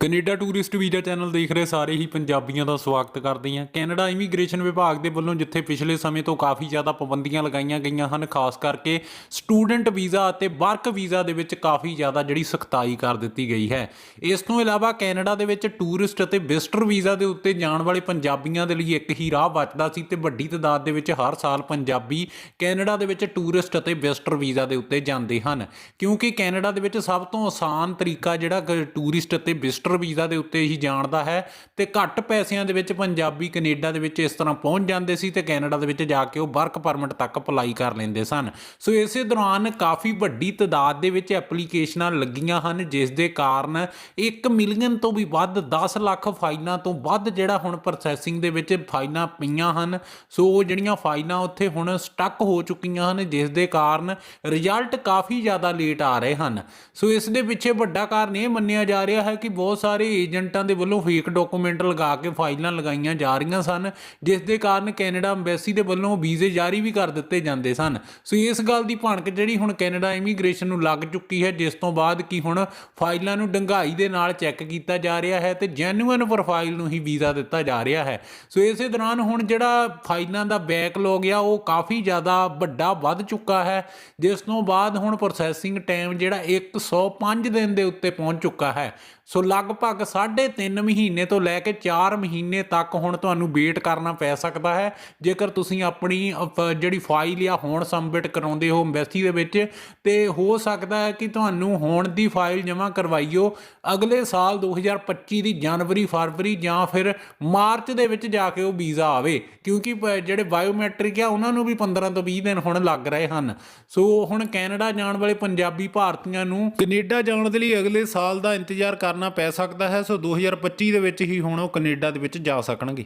Canada tourist visa channel ਦੇਖ ਰਹੇ ਸਾਰੇ ਹੀ ਪੰਜਾਬੀਆਂ ਦਾ ਸਵਾਗਤ ਕਰਦੇ ਹਾਂ। ਕੈਨੇਡਾ ਇਮੀਗ੍ਰੇਸ਼ਨ ਵਿਭਾਗ ਦੇ ਵੱਲੋਂ ਜਿੱਥੇ ਪਿਛਲੇ ਸਮੇਂ ਤੋਂ ਕਾਫੀ ਜ਼ਿਆਦਾ ਪਾਬੰਦੀਆਂ ਲਗਾਈਆਂ ਗਈਆਂ ਹਨ, ਖਾਸ ਕਰਕੇ ਸਟੂਡੈਂਟ ਵੀਜ਼ਾ ਅਤੇ ਵਰਕ ਵੀਜ਼ਾ ਦੇ ਵਿੱਚ ਕਾਫੀ ਜ਼ਿਆਦਾ ਜਿਹੜੀ ਸਖਤਾਈ ਕਰ ਦਿੱਤੀ ਗਈ ਹੈ। ਇਸ ਤੋਂ ਇਲਾਵਾ ਕੈਨੇਡਾ ਦੇ ਵਿੱਚ ਟੂਰਿਸਟ ਅਤੇ ਵਿਜ਼ਟਰ ਵੀਜ਼ਾ ਦੇ ਉੱਤੇ ਜਾਣ ਵਾਲੇ ਪੰਜਾਬੀਆਂ ਦੇ ਲਈ ਇੱਕ ਹੀ ਰਾਹ ਬਚਦਾ ਸੀ ਤੇ ਵੱਡੀ ਤਾਦਾਦ ਦੇ ਵਿੱਚ ਹਰ ਸਾਲ ਪੰਜਾਬੀ ਕੈਨੇਡਾ ਦੇ ਵਿੱਚ ਟੂਰਿਸਟ ਅਤੇ ਵਿਜ਼ਟਰ ਵੀਜ਼ਾ ਦੇ ਉੱਤੇ ਜਾਂਦੇ ਹਨ। ਕਿਉਂਕਿ ਕੈਨੇਡਾ ਦੇ ਵਿੱਚ ਸਭ ਤੋਂ ਆਸਾਨ ਤਰੀਕਾ ਜਿਹੜਾ ਕਿ ਟੂਰਿਸਟ ਅਤੇ ਵਿਜ਼ਟਰ ਵੀਜ਼ਾ ਦੇ ਉੱਤੇ ਹੀ ਜਾਣਦਾ ਹੈ ਤੇ ਘੱਟ ਪੈਸਿਆਂ ਦੇ ਵਿੱਚ ਪੰਜਾਬੀ ਕੈਨੇਡਾ ਦੇ ਵਿੱਚ ਇਸ ਤਰ੍ਹਾਂ ਪਹੁੰਚ ਜਾਂਦੇ ਸੀ ਤੇ ਕੈਨੇਡਾ ਦੇ ਵਿੱਚ ਜਾ ਕੇ ਉਹ ਵਰਕ ਪਰਮਿਟ ਤੱਕ ਅਪਲਾਈ ਕਰ ਲੈਂਦੇ ਸਨ। ਸੋ ਇਸੇ ਦੌਰਾਨ ਕਾਫੀ ਵੱਡੀ ਤਾਦਾਦ ਦੇ ਵਿੱਚ ਐਪਲੀਕੇਸ਼ਨਾਂ ਲੱਗੀਆਂ ਹਨ, ਜਿਸ ਦੇ ਕਾਰਨ 1 ਮਿਲੀਅਨ ਤੋਂ ਵੀ ਵੱਧ 10 ਲੱਖ ਫਾਈਲਾਂ ਤੋਂ ਵੱਧ ਜਿਹੜਾ ਹੁਣ ਪ੍ਰੋਸੈਸਿੰਗ ਦੇ ਵਿੱਚ ਫਾਈਲਾਂ ਪਈਆਂ ਹਨ। ਸੋ ਉਹ ਜਿਹੜੀਆਂ ਫਾਈਲਾਂ ਉੱਥੇ ਹੁਣ ਸਟਕ ਹੋ ਚੁੱਕੀਆਂ ਹਨ, ਜਿਸ ਦੇ ਕਾਰਨ ਰਿਜ਼ਲਟ ਕਾਫੀ ਜ਼ਿਆਦਾ ਲੇਟ ਆ ਰਹੇ ਹਨ। ਸੋ ਇਸ ਦੇ ਪਿੱਛੇ ਵੱਡਾ ਕਾਰਨ ਇਹ ਮੰਨਿਆ ਜਾ ਰਿਹਾ ਹੈ ਕਿ ਬਹੁਤ ਸਾਰੇ ਏਜੰਟਾਂ ਦੇ ਵੱਲੋਂ ਫੇਕ ਡਾਕੂਮੈਂਟ ਲਗਾ ਕੇ ਫਾਈਲਾਂ ਲਗਾਈਆਂ ਜਾ ਰਹੀਆਂ ਸਨ, ਜਿਸ ਦੇ ਕਾਰਨ ਕੈਨੇਡਾ ਐਮਬੈਸੀ ਦੇ ਵੱਲੋਂ ਵੀਜ਼ੇ ਜਾਰੀ ਵੀ ਕਰ ਦਿੱਤੇ ਜਾਂਦੇ ਸਨ। ਸੋ ਇਸ ਗੱਲ ਦੀ ਭਣਕ ਜਿਹੜੀ ਹੁਣ ਕੈਨੇਡਾ ਇਮੀਗ੍ਰੇਸ਼ਨ ਨੂੰ ਲੱਗ ਚੁੱਕੀ ਹੈ, ਜਿਸ ਤੋਂ ਬਾਅਦ ਕੀ ਹੁਣ ਫਾਈਲਾਂ ਨੂੰ ਡੰਗਾਈ ਦੇ ਨਾਲ ਚੈੱਕ ਕੀਤਾ ਜਾ ਰਿਹਾ ਹੈ ਤੇ ਜੈਨੂਇਨ ਪ੍ਰੋਫਾਈਲ ਨੂੰ ਹੀ ਵੀਜ਼ਾ ਦਿੱਤਾ ਜਾ ਰਿਹਾ ਹੈ। ਸੋ ਇਸੇ ਦੌਰਾਨ ਹੁਣ ਜਿਹੜਾ ਫਾਈਲਾਂ ਦਾ ਬੈਕਲੌਗ ਆ, ਉਹ ਕਾਫੀ ਜ਼ਿਆਦਾ ਵੱਡਾ ਵੱਧ ਚੁੱਕਾ ਹੈ, ਜਿਸ ਤੋਂ ਬਾਅਦ ਹੁਣ ਪ੍ਰੋਸੈਸਿੰਗ ਟਾਈਮ ਜਿਹੜਾ 105 ਦਿਨ ਦੇ ਉੱਤੇ ਪਹੁੰਚ ਚੁੱਕਾ ਹੈ। ਸੋ ਲੱਗ ਲਗਭਗ 3.5 ਮਹੀਨੇ ਤੋਂ ਲੈ ਕੇ 4 ਮਹੀਨੇ ਤੱਕ ਹੁਣ ਤੁਹਾਨੂੰ ਵੇਟ ਕਰਨਾ ਪੈ ਸਕਦਾ ਹੈ। ਜੇਕਰ ਤੁਸੀਂ ਆਪਣੀ ਜਿਹੜੀ ਫਾਈਲ ਆ ਹੁਣ ਸਬਮਿਟ ਕਰਾਉਂਦੇ ਹੋ ਐਮਬੈਸੀ ਦੇ ਵਿੱਚ, ਤੇ ਹੋ ਸਕਦਾ ਹੈ ਕਿ ਤੁਹਾਨੂੰ ਹੁਣ ਦੀ ਫਾਈਲ ਜਮ੍ਹਾਂ ਕਰਵਾਈਓ ਅਗਲੇ ਸਾਲ 2025 ਦੀ ਜਨਵਰੀ, ਫਰਵਰੀ ਜਾਂ ਫਿਰ ਮਾਰਚ ਦੇ ਵਿੱਚ ਜਾ ਕੇ ਉਹ ਵੀਜ਼ਾ ਆਵੇ। ਕਿਉਂਕਿ ਜਿਹੜੇ ਬਾਇਓਮੈਟ੍ਰਿਕ ਆ, ਉਹਨਾਂ ਨੂੰ ਵੀ 15 ਤੋਂ 20 ਦਿਨ ਹੁਣ ਲੱਗ ਰਹੇ ਹਨ। ਸੋ ਹੁਣ ਕੈਨੇਡਾ ਜਾਣ ਵਾਲੇ ਪੰਜਾਬੀ ਭਾਰਤੀਆਂ ਨੂੰ ਕੈਨੇਡਾ ਜਾਣ ਦੇ ਲਈ ਅਗਲੇ ਸਾਲ ਦਾ ਇੰਤਜ਼ਾਰ ਕਰਨਾ ਪੈ ਸਕਦਾ ਹੈ ਸੋ 2025 ਦੇ ਵਿੱਚ ਹੀ ਹੁਣ ਉਹ ਕੈਨੇਡਾ ਦੇ ਵਿੱਚ ਜਾ ਸਕਣਗੇ।